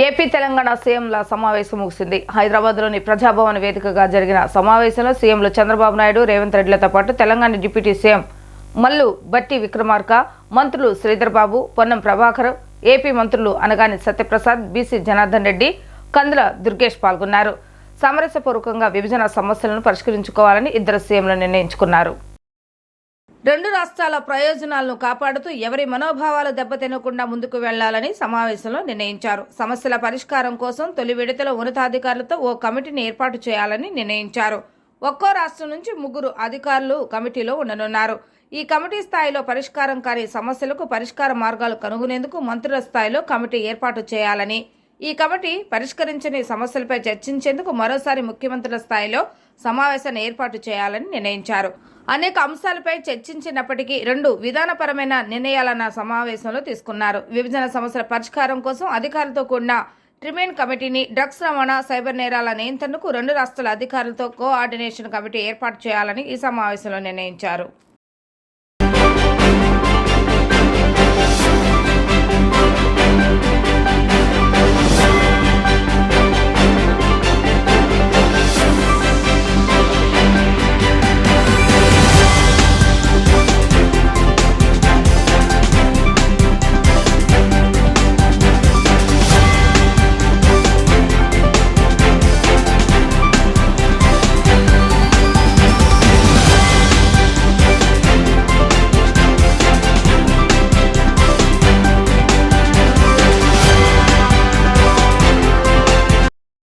AP Telangana సీఎంల సమావేశం ముగిసింది. హైదరాబాద్లోని ప్రజాభవన్ వేదికగా జరిగిన సమావేశంలో సీఎంలు చంద్రబాబు నాయుడు రేవంత్ రెడ్డిలతో పాటు తెలంగాణ డిప్యూటీ సీఎం మల్లు బట్టి విక్రమార్క మంత్రులు శ్రీధర్ బాబు పొన్నం ప్రభాకర్ ఏపీ మంత్రులు అనగాని సత్యప్రసాద్ బీసీ జనార్దన్ రెడ్డి కందుల దుర్గేష్ పాల్గొన్నారు. సామరస్యపూర్వకంగా విభజన సమస్యలను పరిష్కరించుకోవాలని ఇద్దరు సీఎంలు నిర్ణయించుకున్నారు. రెండు రాష్ట్రాల ప్రయోజనాలను కాపాడుతూ ఎవరి మనోభావాలు దెబ్బతినకుండా ముందుకు వెళ్ళాలని సమావేశంలో నిర్ణయించారు. సమస్యల పరిష్కారం కోసం తొలి విడతలో ఉన్నతాధికారులతో ఓ కమిటీని ఏర్పాటు చేయాలని నిర్ణయించారు. ఒక్కో రాష్ట్రం నుంచి ముగ్గురు అధికారులు కమిటీలో ఉండనున్నారు. ఈ కమిటీ స్థాయిలో పరిష్కారం కాని సమస్యలకు పరిష్కార మార్గాలు కనుగొనేందుకు మంత్రుల స్థాయిలో కమిటీ ఏర్పాటు చేయాలని ఈ కమిటీ పరిష్కరించని సమస్యలపై చర్చించేందుకు మరోసారి ముఖ్యమంత్రుల స్థాయిలో సమావేశాన్ని ఏర్పాటు చేయాలని నిర్ణయించారు. అనేక అంశాలపై చర్చించినప్పటికీ రెండు విధానపరమైన నిర్ణయాలన్న సమావేశంలో తీసుకున్నారు. విభజన సమస్యల పరిష్కారం కోసం అధికారులతో కూడిన ట్రిమేన్ కమిటీని డ్రగ్స్ రవాణా సైబర్ నేరాల నియంత్రణకు రెండు రాష్ట్రాల అధికారులతో కోఆర్డినేషన్ కమిటీ ఏర్పాటు చేయాలని ఈ సమావేశంలో నిర్ణయించారు.